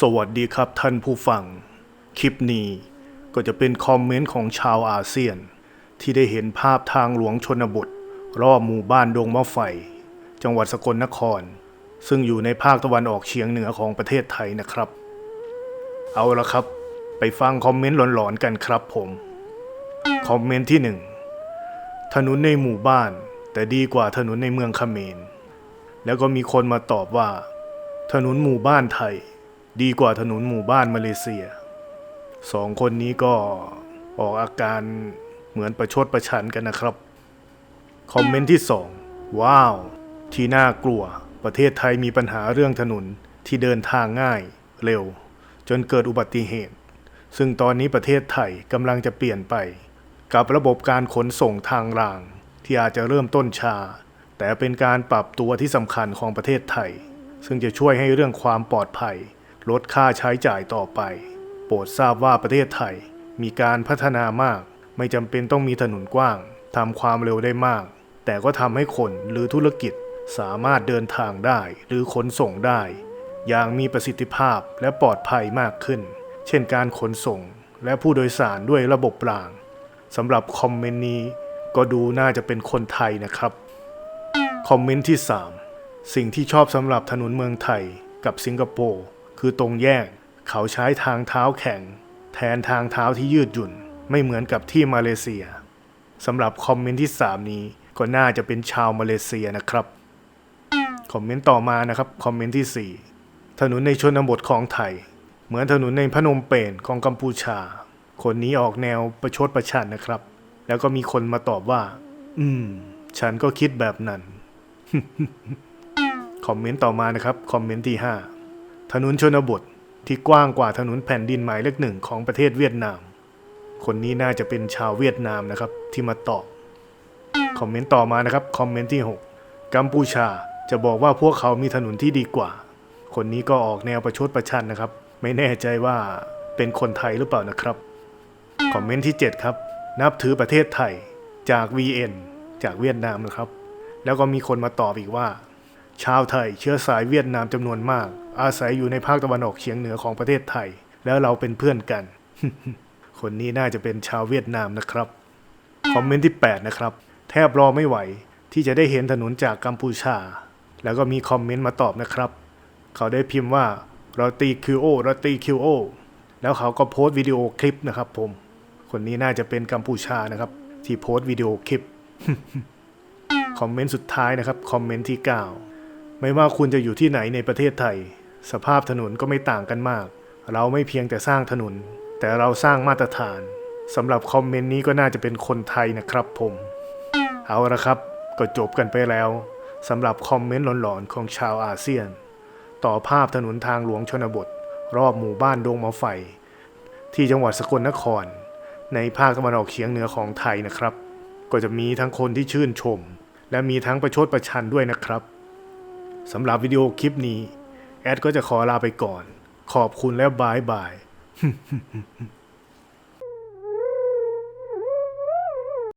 สวัสดีครับท่านผู้ฟัง คลิปนี้ก็จะเป็นคอมเมนต์ของชาวอาเซียน ที่ได้เห็นภาพทางหลวงชนบท รอบหมู่บ้านดงมะไฟ จังหวัดสกลนคร ซึ่งอยู่ในภาคตะวันออกเฉียงเหนือของประเทศไทยนะครับ เอาละครับ ไปฟังคอมเมนต์หลอนๆกันครับผม คอมเมนต์ที่หนึ่งถนนในหมู่บ้าน แต่ดีกว่าถนนในเมืองเขมรแล้วก็มีคนมาตอบว่า ถนนหมู่บ้านไทย ดีกว่าถนนหมู่บ้านมาเลเซียสองคนนี้ก็ออกอาการเหมือนประชดประชันกันนะครับ คอมเมนต์ที่สองว้าว ที่น่ากลัว ประเทศไทยมีปัญหาเรื่องถนนที่เดินทางง่าย เร็ว จนเกิดอุบัติเหตุ ซึ่งตอนนี้ประเทศไทยกำลังจะเปลี่ยนไป กับระบบการขนส่งทางราง ที่อาจจะเริ่มต้นชา แต่เป็นการปรับตัวที่สำคัญของประเทศไทย ซึ่งจะช่วยให้เรื่องความปลอดภัย ลดค่าใช้จ่ายต่อไป โปรดทราบว่าประเทศไทยมีการพัฒนามาก ไม่จำเป็นต้องมีถนนกว้างทำความเร็วได้มาก แต่ก็ทำให้คนหรือธุรกิจสามารถเดินทางได้หรือขนส่งได้ อย่างมีประสิทธิภาพและปลอดภัยมากขึ้น เช่นการขนส่งและผู้โดยสารด้วยระบบรางสำหรับคอมเมนต์นี้ก็ดูน่าจะเป็นคนไทยนะครับ คอมเมนต์ที่ 3 สิ่งที่ชอบสำหรับถนนเมืองไทยกับสิงคโปร์ คือตรงแยก เขาใช้ทางเท้าแข็ง แทนทางเท้าที่ยืดหยุ่น ไม่เหมือนกับที่มาเลเซียสำหรับคอมเมนต์ที่ 3 นี้ก็น่าจะเป็นชาวมาเลเซียนะครับคอมเมนต์ต่อมานะครับคอมเมนต์ที่ 4 ถนนในชนบทของไทย เหมือนถนนในพนมเปญของกัมพูชา คนนี้ออกแนวประชดประชันนะครับ แล้วก็มีคนมาตอบว่า อืม ฉันก็คิดแบบนั้น คอมเมนต์ต่อมานะครับ คอมเมนต์ที่ 5 ถนนชนบทที่กว้างกว่าถนนแผ่นดินหมายเลขหนึ่งของประเทศเวียดนาม คนนี้น่าจะเป็นชาวเวียดนามนะครับที่มาตอบ คอมเมนต์ต่อมานะครับคอมเมนต์ที่ 6 กัมพูชาจะบอกว่าพวกเขามีถนนที่ดีกว่า คนนี้ก็ออกแนวประชดประชันนะครับ ไม่แน่ใจว่าเป็นคนไทยหรือเปล่านะครับ คอมเมนต์ที่ 7 ครับ นับถือประเทศไทยจาก VN จากเวียดนามนะครับ แล้วก็มีคนมาตอบอีกว่า ชาวไทยเชื้อสายเวียดนามจำนวนมาก อาศัยอยู่ในภาคตะวันออกเฉียงเหนือของประเทศไทย แล้วเราเป็นเพื่อนกัน คนนี้น่าจะเป็นชาวเวียดนามนะครับ คอมเมนต์ที่ 8 นะครับ แทบรอไม่ไหว ที่จะได้เห็นถนนจากกัมพูชา แล้วก็มีคอมเมนต์มาตอบนะครับ เขาได้พิมพ์ว่าเราตีคิวโอเราตีคิวโอแล้วเขาก็โพสต์วิดีโอคลิปนะครับผม คนนี้น่าจะเป็นกัมพูชานะครับ ที่โพสต์วิดีโอคลิป คอมเมนต์สุดท้ายนะครับ คอมเมนต์ที่ 9 ไม่ว่าคุณจะอยู่ที่ไหนในประเทศไทย สภาพถนนก็ไม่ต่างกันมาก เราไม่เพียงแต่สร้างถนน แต่เราสร้างมาตรฐานสำหรับคอมเมนต์นี้ก็น่าจะเป็นคนไทยนะครับผม เอาละครับ ก็จบกันไปแล้วสำหรับคอมเมนต์หลอนๆของชาวอาเซียน ต่อภาพถนนทางหลวงชนบท รอบหมู่บ้านดงมะไฟ ที่จังหวัดสกลนคร ในภาคตะวันออกเฉียงเหนือของไทยนะครับ ก็จะมีทั้งคนที่ชื่นชม และมีทั้งประชดประชันด้วยนะครับ สำหรับวิดีโอคลิปนี้ แอดก็จะขอลาไปก่อน ขอบคุณและบายบาย